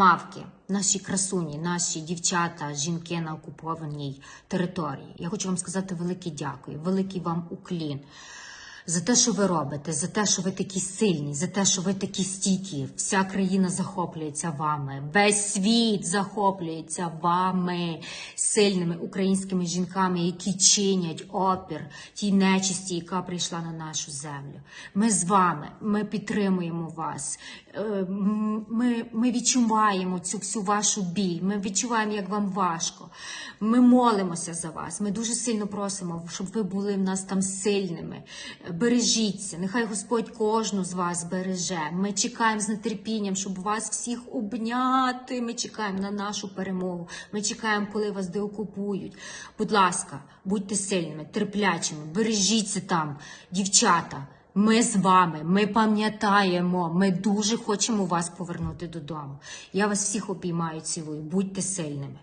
Мавки, наші красуні, наші дівчата, жінки на окупованій території. Я хочу вам сказати велике дякую, великий вам уклін за те, що ви робите, за те, що ви такі сильні, за те, що ви такі стійкі. Вся країна захоплюється вами, весь світ захоплюється вами, сильними українськими жінками, які чинять опір тій нечисті, яка прийшла на нашу землю. Ми з вами, ми підтримуємо вас. Ми, ми відчуваємо цю всю вашу біль. Ми відчуваємо, як вам важко. Ми молимося за вас. Ми дуже сильно просимо, щоб ви були в нас там сильними. Бережіться. Нехай Господь кожну з вас береже. Ми чекаємо з нетерпінням, щоб вас всіх обняти. Ми чекаємо на нашу перемогу. Ми чекаємо, коли вас деокупують. Будь ласка, будьте сильними, терплячими, бережіться там, дівчата. Ми з вами, ми пам'ятаємо, ми дуже хочемо вас повернути додому. Я вас всіх обіймаю, цілую. Будьте сильними.